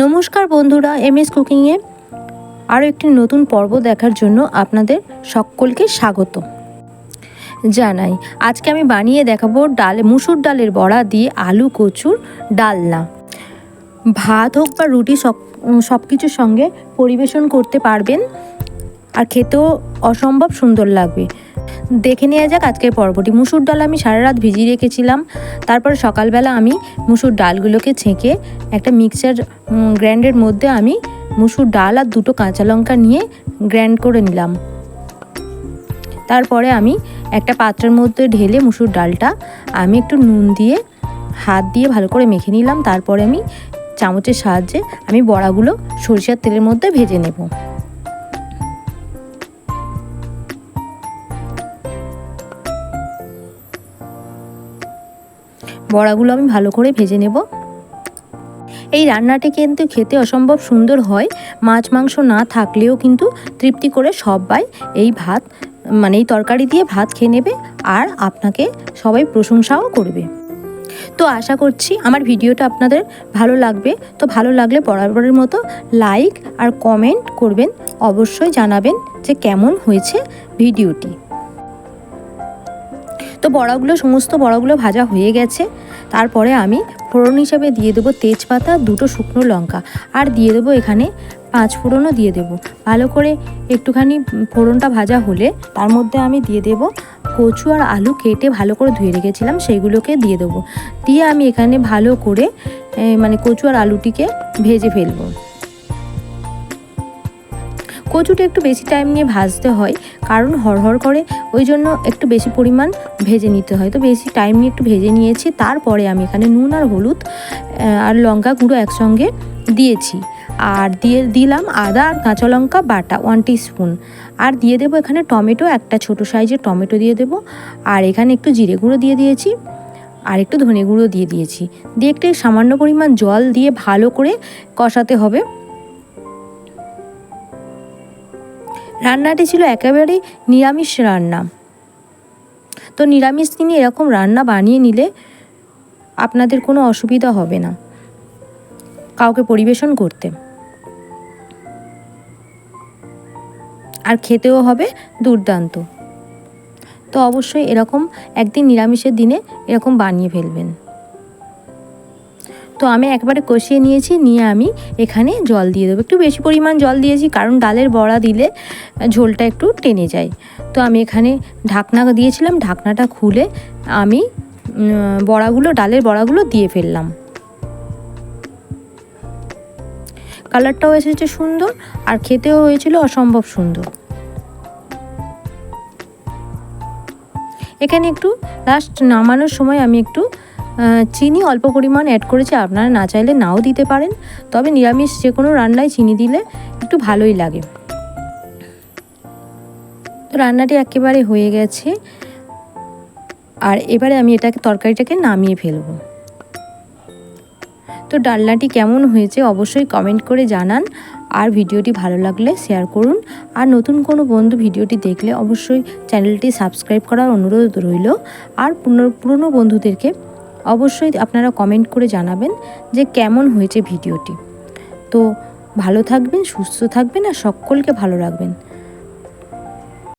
নমস্কার বন্ধুরা M S কুকিংয়ে আরও একটি নতুন পর্ব দেখার জন্য আপনাদের সকলকে স্বাগত জানাই। আজকে আমি বানিয়ে দেখাবো ডাল, মুসুর ডালের বড়া দিয়ে আলু, কচুর ডালনা। ভাত হোক বা রুটি, সব সব কিছুর সঙ্গে পরিবেশন করতে পারবেন আর খেতেও অসম্ভব সুন্দর লাগবে। দেখে নেওয়া যাক আজকের পর্বটি। মুসুর ডাল আমি সারা রাত ভিজিয়ে রেখেছিলাম। তারপর সকালবেলা আমি মুসুর ডালগুলোকে ছেঁকে একটা মিক্সার গ্র্যান্ডের মধ্যে আমি মুসুর ডাল আর দুটো কাঁচা লঙ্কা নিয়ে গ্র্যান্ড করে নিলাম। তারপরে আমি একটা পাত্রের মধ্যে ঢেলে মুসুর ডালটা আমি একটু নুন দিয়ে, হাত দিয়ে ভালো করে মেখে নিলাম। তারপরে আমি চামচের সাহায্যে আমি বড়াগুলো সরিষার তেলের মধ্যে ভেজে নেব। বড়াগুলো আমি ভালো করে ভেজে নেব। এই রান্নাটি কিন্তু খেতে অসম্ভব সুন্দর হয়। মাছ, মাংস না থাকলেও কিন্তু তৃপ্তি করে সবাই এই ভাত মানে এই তরকারি দিয়ে ভাত খেয়ে নেবে আর আপনাকে সবাই প্রশংসাও করবে। তো আশা করছি আমার ভিডিওটা আপনাদের ভালো লাগবে। তো ভালো লাগলে বরাবরের মতো লাইক আর কমেন্ট করবেন। অবশ্যই জানাবেন যে কেমন হয়েছে ভিডিওটি। তো বড়াগুলো, সমস্ত বড়াগুলো ভাজা হয়ে গেছে। তারপরে আমি ফোড়ন হিসাবে দিয়ে দেবো তেজপাতা, দুটো শুকনো লঙ্কা। আর দিয়ে দেবো এখানে পাঁচ ফোড়নও দিয়ে দেবো। ভালো করে একটুখানি ফোড়নটা ভাজা হলে তার মধ্যে আমি দিয়ে দেবো কচু আর আলু কেটে ভালো করে ধুয়ে রেখেছিলাম, সেইগুলোকে দিয়ে দেবো। দিয়ে আমি এখানে ভালো করে মানে কচু আর আলুটিকে ভেজে ফেলব। কচুটা একটু বেশি টাইম নিয়ে ভাজতে হয়, কারণ হরহর করে, ওই জন্য একটু বেশি পরিমাণ ভেজে নিতে হয়। তো বেশি টাইম নিয়ে একটু ভেজে নিয়েছি, তারপরে আমি এখানে নুন আর হলুদ আর লঙ্কা গুঁড়ো একসঙ্গে দিয়েছি। আর দিয়ে দিলাম আদা আর কাঁচা লঙ্কা বাটা ওয়ান স্পুন আর দিয়ে দেবো এখানে টমেটো, একটা ছোট সাইজের টমেটো দিয়ে দেবো। আর এখানে একটু জিরে গুঁড়ো দিয়ে দিয়েছি, আর একটু ধনে গুঁড়ো দিয়ে দিয়েছি। দিয়ে একটু সামান্য পরিমাণ জল দিয়ে ভালো করে কষাতে হবে। রান্নাটি ছিল একেবারেই নিরামিষ রান্না। তো নিরামিষ দিনে এরকম রান্না বানিয়ে নিলে আপনাদের কোনো অসুবিধা হবে না। কাউকে পরিবেশন করতে। আর খেতেও হবে দুর্দান্ত। তো অবশ্যই এরকম একদিন নিরামিষের দিনে এরকম বানিয়ে ফেলবেন। তো আমি একবারে কষিয়ে নিয়েছি, নিয়ে আমি এখানে জল দিয়ে দেবো। একটু বেশি পরিমাণ জল দিয়েছি, কারণ ডালের বড়া দিলে ঝোলটা একটু টেনে যায়। তো আমি এখানে ঢাকনা দিয়েছিলাম, ঢাকনাটা খুলে আমি বড়াগুলো, ডালের বড়াগুলো দিয়ে ফেললাম। কালারটাও এসেছে সুন্দর আর খেতেও হয়েছিল অসম্ভব সুন্দর। এখানে একটু লাস্ট নামানোর সময় আমি একটু চিনি অল্প পরিমাণ অ্যাড করেছি, আপনারা না চাইলে নাও দিতে পারেন। তবে নিরামিষ যে কোনো রান্নায় চিনি দিলে একটু ভালোই লাগে। তো রান্নাটি একেবারে হয়ে গেছে। আর এবারে আমি এটাকে, তরকারিটাকে নামিয়ে ফেলব। তো ডালনাটি কেমন হয়েছে অবশ্যই কমেন্ট করে জানান। আর ভিডিওটি ভালো লাগলে শেয়ার করুন। আর নতুন কোনো বন্ধু ভিডিওটি দেখলে অবশ্যই চ্যানেলটি সাবস্ক্রাইব করার অনুরোধ রইল। আর পুরনো বন্ধুদেরকে অবশ্যই আপনারা কমেন্ট করে জানাবেন যে কেমন হয়েছে ভিডিওটি তো ভালো থাকবেন, সুস্থ থাকবেন আর সকলকে ভালো রাখবেন।